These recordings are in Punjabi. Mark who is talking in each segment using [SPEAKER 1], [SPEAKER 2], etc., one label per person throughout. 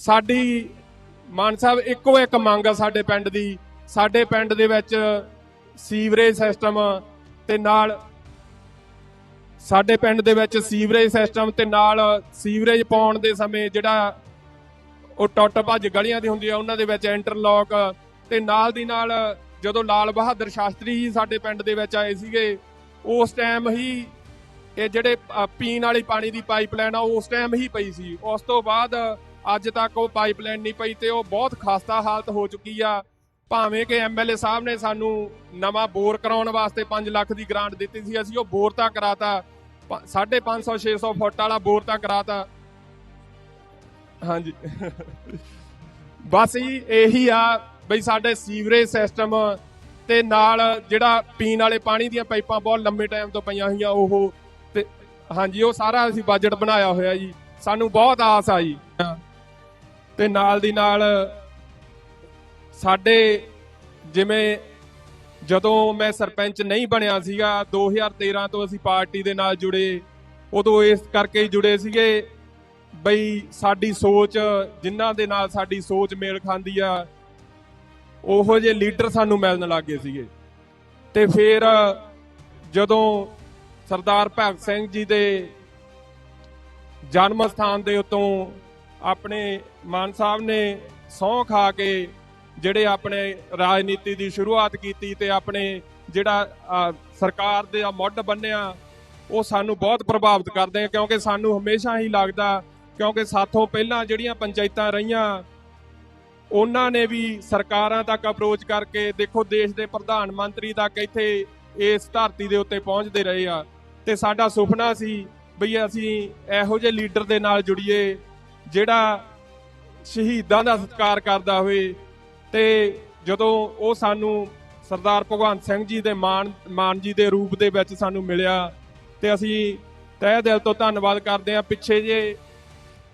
[SPEAKER 1] ਸਾਡੀ ਮਾਨ ਸਾਹਿਬ, ਇੱਕੋ ਇੱਕ ਮੰਗ ਆ ਸਾਡੇ ਪਿੰਡ ਦੀ। ਸਾਡੇ ਪਿੰਡ ਦੇ ਵਿੱਚ ਸੀਵਰੇਜ ਸਿਸਟਮ ਤੇ ਨਾਲ ਸਾਡੇ ਪਿੰਡ ਦੇ ਵਿੱਚ ਸੀਵਰੇਜ ਸਿਸਟਮ ਤੇ ਨਾਲ ਸੀਵਰੇਜ ਪਾਉਣ ਦੇ ਸਮੇਂ ਜਿਹੜਾ ਉਹ ਟੁੱਟ ਭੱਜ ਗਲੀਆਂ ਦੀ ਹੁੰਦੀ ਆ, ਉਹਨਾਂ ਦੇ ਵਿੱਚ ਇੰਟਰਲੌਕ ਤੇ ਨਾਲ ਦੀ ਨਾਲ ਜਦੋਂ ਲਾਲ ਬਹਾਦਰ ਸ਼ਾਸਤਰੀ ਜੀ ਸਾਡੇ ਪਿੰਡ ਦੇ ਵਿੱਚ ਆਏ ਸੀਗੇ, ਉਸ ਟਾਈਮ ਹੀ ਇਹ ਜਿਹੜੇ ਪੀਣ ਵਾਲੀ ਪਾਣੀ ਦੀ ਪਾਈਪਲਾਈਨ ਆ, ਉਸ ਟਾਈਮ ਹੀ ਪਈ ਸੀ। ਉਸ ਤੋਂ ਬਾਅਦ ਅੱਜ ਤੱਕ ਉਹ ਪਾਈਪਲਾਈਨ ਨਹੀਂ ਪਈ ਤੇ ਉਹ ਬਹੁਤ ਖਸਤਾ ਹਾਲਤ ਹੋ ਚੁੱਕੀ ਆ। ਭਾਵੇਂ ਕਿ ਐਮਐਲਏ ਸਾਹਿਬ ਨੇ ਸਾਨੂੰ ਨਵਾਂ ਬੋਰ ਕਰਾਉਣ ਵਾਸਤੇ 5 ਲੱਖ ਦੀ ਗ੍ਰਾਂਟ ਦਿੱਤੀ ਸੀ, ਅਸੀਂ ਉਹ ਬੋਰ ਤਾਂ ਕਰਾਤਾ। 550 600 ਫੁੱਟ ਵਾਲਾ ਬੋਰ ਤਾਂ ਕਰਾਤਾ। ਹਾਂਜੀ। ਬਸ ਜੀ, ਇਹੀ ਆ ਬਈ ਸਾਡੇ ਸੀਵਰੇਜ ਸਿਸਟਮ ਤੇ ਨਾਲ ਜਿਹੜਾ ਪੀਣ ਵਾਲੇ ਪਾਣੀ ਦੀਆਂ ਪਾਈਪਾਂ ਬਹੁਤ ਲੰਮੇ ਟਾਈਮ ਤੋਂ ਪਈਆਂ ਹੋਈਆਂ, ਉਹ ਤੇ ਹਾਂਜੀ, ਉਹ ਸਾਰਾ ਅਸੀਂ ਬਜਟ ਬਣਾਇਆ ਹੋਇਆ ਜੀ। ਸਾਨੂੰ ਬਹੁਤ ਆਸ ਆ ਜੀ। ਤੇ ਨਾਲ ਦੀ ਨਾਲ ਸਾਡੇ ਜਿਵੇਂ ਜਦੋਂ ਮੈਂ ਸਰਪੰਚ ਨਹੀਂ ਬਣਿਆ ਸੀਗਾ 2013 ਤੋਂ ਅਸੀਂ ਪਾਰਟੀ ਦੇ ਨਾਲ ਜੁੜੇ, ਉਦੋਂ ਇਸ ਕਰਕੇ ਹੀ ਜੁੜੇ ਸੀਗੇ ਬਈ ਸਾਡੀ ਸੋਚ, ਜਿਨ੍ਹਾਂ ਦੇ ਨਾਲ ਸਾਡੀ ਸੋਚ ਮੇਲ ਖਾਂਦੀ ਆ, ਉਹੋ ਜਿਹੇ ਲੀਡਰ ਸਾਨੂੰ ਮਿਲਣ ਲੱਗੇ ਸੀਗੇ। ਤੇ ਫਿਰ ਜਦੋਂ ਸਰਦਾਰ ਭਗਤ ਸਿੰਘ ਜੀ ਦੇ ਜਨਮ ਸਥਾਨ ਦੇ ਉਤੋਂ ਆਪਣੇ ਮਾਨ ਸਾਹਿਬ ਨੇ ਸਹੁੰ ਖਾ ਕੇ ਜਿਹੜੇ ਆਪਣੇ ਰਾਜਨੀਤੀ ਦੀ ਸ਼ੁਰੂਆਤ ਕੀਤੀ ਤੇ ਆਪਣੇ ਜਿਹੜਾ ਸਰਕਾਰ ਦੇ ਆ ਮੁੱਢ ਬੰਨਿਆ, ਉਹ ਸਾਨੂੰ ਬਹੁਤ ਪ੍ਰਭਾਵਿਤ ਕਰਦੇ ਆ, ਕਿਉਂਕਿ ਸਾਨੂੰ ਹਮੇਸ਼ਾ ਹੀ ਲੱਗਦਾ, ਕਿਉਂਕਿ ਸਾਥੋਂ ਪਹਿਲਾਂ ਜਿਹੜੀਆਂ ਪੰਚਾਇਤਾਂ ਰਹੀਆਂ, ਉਹਨਾਂ ਨੇ ਵੀ ਸਰਕਾਰਾਂ ਤੱਕ ਅਪਰੋਚ ਕਰਕੇ, ਦੇਖੋ ਦੇਸ਼ ਦੇ ਪ੍ਰਧਾਨ ਮੰਤਰੀ ਤੱਕ ਇੱਥੇ ਇਸ ਧਰਤੀ ਦੇ ਉੱਤੇ ਪਹੁੰਚਦੇ ਰਹੇ ਆ। ਤੇ ਸਾਡਾ ਸੁਪਨਾ ਸੀ, ਬਈ ਅਸੀਂ ਇਹੋ ਜਿਹੇ ਲੀਡਰ ਦੇ ਨਾਲ ਜੁੜੀਏ ਜਿਹੜਾ ਸ਼ਹੀਦਾਂ ਦਾ ਸਤਿਕਾਰ ਕਰਦਾ ਹੋਵੇ ਤੇ ਜਦੋਂ ਉਹ ਸਾਨੂੰ ਸਰਦਾਰ ਭਗਵੰਤ ਸਿੰਘ ਜੀ ਦੇ ਮਾਨ ਮਾਨ ਜੀ ਦੇ ਰੂਪ ਦੇ ਵਿੱਚ ਸਾਨੂੰ ਮਿਲਿਆ ਤੇ ਅਸੀਂ ਤਹਿ ਦਿਲ ਤੋਂ ਧੰਨਵਾਦ ਕਰਦੇ ਹਾਂ। ਪਿੱਛੇ ਜੇ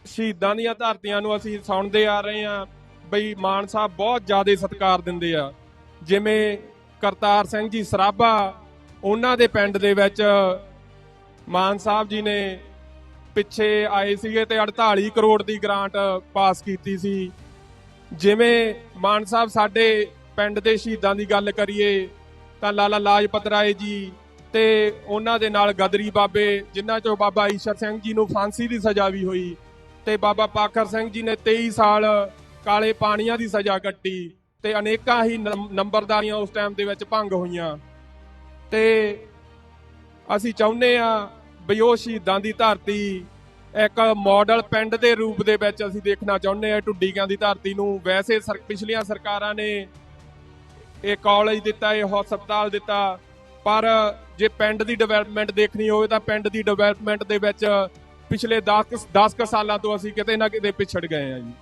[SPEAKER 1] ਸ਼ਹੀਦਾਂ ਦੀਆਂ ਧਰਤੀਆਂ ਨੂੰ ਅਸੀਂ ਸੁਣਦੇ ਆ ਰਹੇ ਹਾਂ, ਬਈ ਮਾਨ ਸਾਹਿਬ ਬਹੁਤ ਜ਼ਿਆਦਾ ਸਤਿਕਾਰ ਦਿੰਦੇ ਆ। ਜਿਵੇਂ ਕਰਤਾਰ ਸਿੰਘ ਜੀ ਸਰਾਭਾ, ਉਹਨਾਂ ਦੇ ਪਿੰਡ ਦੇ ਵਿੱਚ ਮਾਨ ਸਾਹਿਬ ਜੀ ਨੇ ਪਿੱਛੇ ਆਏ ਸੀਗੇ ਤੇ 48 ਕਰੋੜ ਦੀ ਗ੍ਰਾਂਟ ਪਾਸ ਕੀਤੀ ਸੀ। ਜਿਵੇਂ ਮਾਨ ਸਾਹਿਬ ਸਾਡੇ ਪਿੰਡ ਦੇ ਸ਼ਹੀਦਾਂ ਦੀ ਗੱਲ ਕਰੀਏ ਤਾਂ ਲਾਲਾ ਲਾਜਪਤ ਰਾਏ ਜੀ ਤੇ ਉਹਨਾਂ ਦੇ ਨਾਲ ਗਦਰੀ ਬਾਬੇ, ਜਿਨ੍ਹਾਂ ਚੋਂ ਬਾਬਾ ਈਸ਼ਰ ਸਿੰਘ ਜੀ ਨੂੰ ਫਾਂਸੀ ਦੀ ਸਜ਼ਾ ਵੀ ਹੋਈ ਤੇ ਬਾਬਾ ਪਾਖਰ ਸਿੰਘ ਜੀ ਨੇ 23 ਸਾਲ ਕਾਲੇ ਪਾਣੀਆਂ ਦੀ ਸਜ਼ਾ ਕੱਟੀ ਤੇ ਅਨੇਕਾਂ ਹੀ ਨੰਬਰਦਾਰੀਆਂ ਉਸ ਟਾਈਮ ਦੇ ਵਿੱਚ ਭੰਗ ਹੋਈਆਂ। ਤੇ ਅਸੀਂ ਚਾਹੁੰਦੇ ਆ ਵੀ ਉਹ ਸ਼ਹੀਦਾਂ ਦੀ ਧਰਤੀ, ਇੱਕ ਮਾਡਲ ਪਿੰਡ ਦੇ ਰੂਪ ਦੇ ਵਿੱਚ ਅਸੀਂ ਦੇਖਣਾ ਚਾਹੁੰਦੇ ਆ ਢੁੱਡੀਆਂ ਦੀ ਧਰਤੀ ਨੂੰ। ਵੈਸੇ ਸਰ, ਪਿਛਲੀਆਂ ਸਰਕਾਰਾਂ ਨੇ ਇਹ ਕਾਲਜ ਦਿੱਤਾ, ਇਹ ਹਸਪਤਾਲ ਦਿੱਤਾ, ਪਰ ਜੇ ਪਿੰਡ ਦੀ ਡਿਵੈਲਪਮੈਂਟ ਦੇਖਣੀ ਹੋਵੇ ਤਾਂ ਪਿੰਡ ਦੀ ਡਿਵੈਲਪਮੈਂਟ ਦੇ ਵਿੱਚ ਪਿਛਲੇ 10 10 ਸਾਲਾਂ ਤੋਂ ਅਸੀਂ ਕਿਤੇ ਨਾ ਕਿਤੇ ਪਿਛੜ ਗਏ ਆ ਜੀ।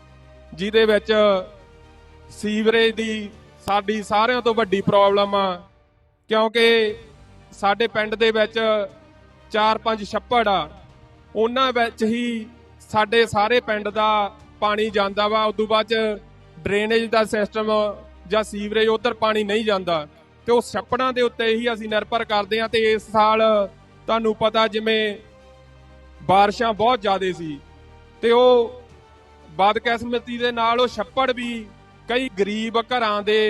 [SPEAKER 1] ਜਿਹਦੇ ਵਿੱਚ ਸੀਵਰੇਜ ਦੀ ਸਾਡੀ ਸਾਰਿਆਂ ਤੋਂ ਵੱਡੀ ਪ੍ਰੋਬਲਮ ਆ, ਕਿਉਂਕਿ ਸਾਡੇ ਪਿੰਡ ਦੇ ਵਿੱਚ 4-5 ਛੱਪੜ। ਆ ਉਹਨਾਂ ਵਿੱਚ ਹੀ ਸਾਡੇ ਸਾਰੇ ਪਿੰਡ ਦਾ ਪਾਣੀ ਜਾਂਦਾ ਵਾ। ਉਦੋਂ ਬਾਅਦ ਚ ਡਰੇਨੇਜ ਦਾ ਸਿਸਟਮ ਜਾਂ ਸੀਵਰੇਜ ਉਧਰ ਪਾਣੀ ਨਹੀਂ ਜਾਂਦਾ। ਤੇ ਉਹ ਛੱਪੜਾਂ ਦੇ ਉੱਤੇ ਹੀ ਅਸੀਂ ਨਿਰਭਰ ਕਰਦੇ ਹਾਂ ਤੇ ਇਸ ਸਾਲ ਤੁਹਾਨੂੰ ਪਤਾ ਜਿਵੇਂ ਬਾਰਿਸ਼ਾਂ ਬਹੁਤ ਜ਼ਿਆਦੇ ਸੀ। ਤੇ ਉਹ ਬਦਕਿਸਮਤੀ ਦੇ ਨਾਲ ਉਹ ਛੱਪੜ ਵੀ ਕਈ ਗਰੀਬ ਘਰਾਂ ਦੇ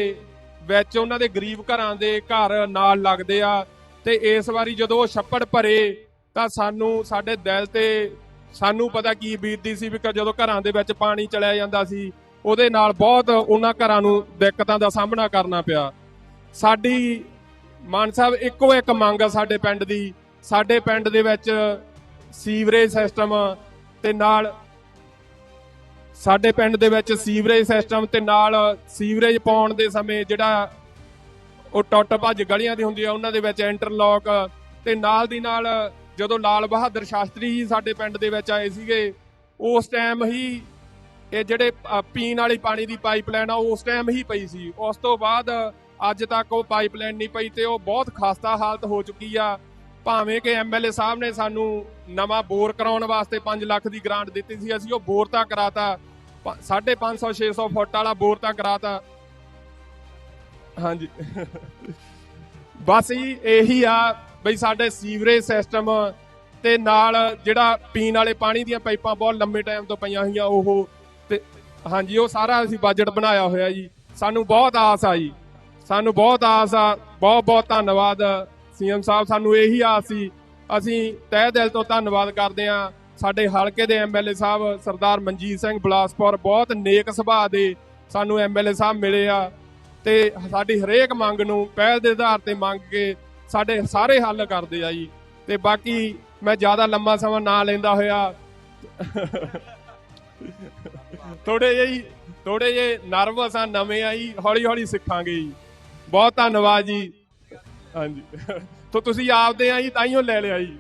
[SPEAKER 1] ਵਿੱਚ, ਉਹਨਾਂ ਦੇ ਗਰੀਬ ਘਰਾਂ ਦੇ ਘਰ ਨਾਲ ਲੱਗਦੇ ਆ। ਤੇ ਇਸ ਵਾਰੀ ਜਦੋਂ ਉਹ ਛੱਪੜ ਭਰੇ, ਤਾਂ ਸਾਨੂੰ, ਸਾਡੇ ਦਿਲ ਤੇ ਸਾਨੂੰ ਪਤਾ ਕੀ ਬੀਤਦੀ ਸੀ ਵੀ ਜਦੋਂ ਘਰਾਂ ਦੇ ਵਿੱਚ ਪਾਣੀ ਚਲਿਆ ਜਾਂਦਾ ਸੀ, ਉਹਦੇ ਨਾਲ ਬਹੁਤ ਉਹਨਾਂ ਘਰਾਂ ਨੂੰ ਦਿੱਕਤਾਂ ਦਾ ਸਾਹਮਣਾ ਕਰਨਾ ਪਿਆ। ਸਾਡੀ ਮਾਨ ਸਾਹਿਬ, ਇੱਕੋ ਇੱਕ ਮੰਗ ਆ ਸਾਡੇ ਪਿੰਡ ਦੀ। ਸਾਡੇ ਪਿੰਡ ਦੇ ਵਿੱਚ ਸੀਵਰੇਜ ਸਿਸਟਮ ਤੇ ਨਾਲ ਸਾਡੇ ਪਿੰਡ ਦੇ ਵਿੱਚ ਸੀਵਰੇਜ ਸਿਸਟਮ ਤੇ ਨਾਲ ਸੀਵਰੇਜ ਪਾਉਣ ਦੇ ਸਮੇਂ ਜਿਹੜਾ ਉਹ ਟੁੱਟ ਭੱਜ ਗਲੀਆਂ ਦੀ ਹੁੰਦੀ ਆ, ਉਹਨਾਂ ਦੇ ਵਿੱਚ ਇੰਟਰਲੌਕ ਤੇ ਨਾਲ ਦੀ ਨਾਲ ਜਦੋਂ ਲਾਲ ਬਹਾਦਰ ਸ਼ਾਸਤਰੀ ਜੀ ਸਾਡੇ ਪਿੰਡ ਦੇ ਵਿੱਚ ਆਏ ਸੀਗੇ, ਉਸ ਟਾਈਮ ਹੀ ਇਹ ਜਿਹੜੇ ਪੀਣ ਵਾਲੀ ਪਾਣੀ ਦੀ ਪਾਈਪਲਾਈਨ ਆ, ਉਸ ਟਾਈਮ ਹੀ ਪਈ ਸੀ। ਉਸ ਤੋਂ ਬਾਅਦ ਅੱਜ ਤੱਕ ਉਹ ਪਾਈਪਲਾਈਨ ਨਹੀਂ ਪਈ ਤੇ ਉਹ ਬਹੁਤ ਖਸਤਾ ਹਾਲਤ ਹੋ ਚੁੱਕੀ ਆ। ਭਾਵੇਂ ਕਿ ਐਮਐਲਏ ਸਾਹਿਬ ਨੇ ਸਾਨੂੰ ਨਵਾਂ ਬੋਰ ਕਰਾਉਣ ਵਾਸਤੇ 5 ਲੱਖ ਦੀ ਗ੍ਰਾਂਟ ਦਿੱਤੀ ਸੀ, ਅਸੀਂ ਉਹ ਬੋਰ ਤਾਂ ਕਰਾਤਾ 550 600 ਫੁੱਟ ਵਾਲਾ ਬੋਰ ਤਾਂ ਕਰਾਤਾ। ਹਾਂਜੀ। ਬਸ ਜੀ, ਇਹੀ ਆ ਬਈ ਸਾਡੇ ਸੀਵਰੇਜ ਸਿਸਟਮ ਤੇ ਨਾਲ ਜਿਹੜਾ ਪੀਣ ਵਾਲੇ ਪਾਣੀ ਦੀਆਂ ਪਾਈਪਾਂ ਬਹੁਤ ਲੰਮੇ ਟਾਈਮ ਤੋਂ ਪਈਆਂ ਹੋਈਆਂ, ਉਹ ਤੇ ਹਾਂਜੀ, ਉਹ ਸਾਰਾ ਅਸੀਂ ਬਜਟ ਬਣਾਇਆ ਹੋਇਆ ਜੀ। ਸਾਨੂੰ ਬਹੁਤ ਆਸ ਆ ਜੀ। ਸਾਨੂੰ ਬਹੁਤ ਆਸ ਆ, ਬਹੁਤ ਬਹੁਤ ਧੰਨਵਾਦ ਸੀਐਮ ਸਾਹਿਬ। ਸਾਨੂੰ ਇਹੀ ਆਸ ਸੀ, ਅਸੀਂ ਤਹਿ ਦਿਲ ਤੋਂ ਧੰਨਵਾਦ ਕਰਦੇ ਆ ਸਾਡੇ ਹਲਕੇ ਦੇ ਐਮਐਲਏ ਸਾਹਿਬ ਸਰਦਾਰ ਮਨਜੀਤ ਸਿੰਘ ਬਲਾਸਪੁਰ ਬਹੁਤ ਨੇਕ ਸੁਭਾਅ ਦੇ ਸਾਨੂੰ ਐਮਐਲਏ ਸਾਹਿਬ ਮਿਲੇ ਆ। ਤੇ ਸਾਡੀ ਹਰੇਕ ਮੰਗ ਨੂੰ ਪਹਿਲ ਦੇ ਆਧਾਰ ਤੇ ਮੰਗ ਕੇ ਸਾਡੇ ਸਾਰੇ ਹੱਲ ਕਰਦੇ ਆ ਜੀ। ਤੇ ਬਾਕੀ ਮੈਂ ਜ਼ਿਆਦਾ ਲੰਮਾ ਸਮਾਂ ਨਾ ਲੈਂਦਾ ਹੋਇਆ। ਥੋੜੇ ਜਿਹੀ ਥੋੜੇ ਜਿਹੇ ਨਰਵਸ ਆ, ਨਵੇਂ ਆ ਜੀ ਹੌਲੀ ਹੌਲੀ ਸਿੱਖਾਂਗੇ ਜੀ। ਬਹੁਤ ਧੰਨਵਾਦ ਜੀ। ਹਾਂਜੀ। ਤੋ ਤੁਸੀਂ ਆਪਦੇ ਆ ਜੀ ਤਾਈਓ ਲੈ ਲਿਆ ਜੀ।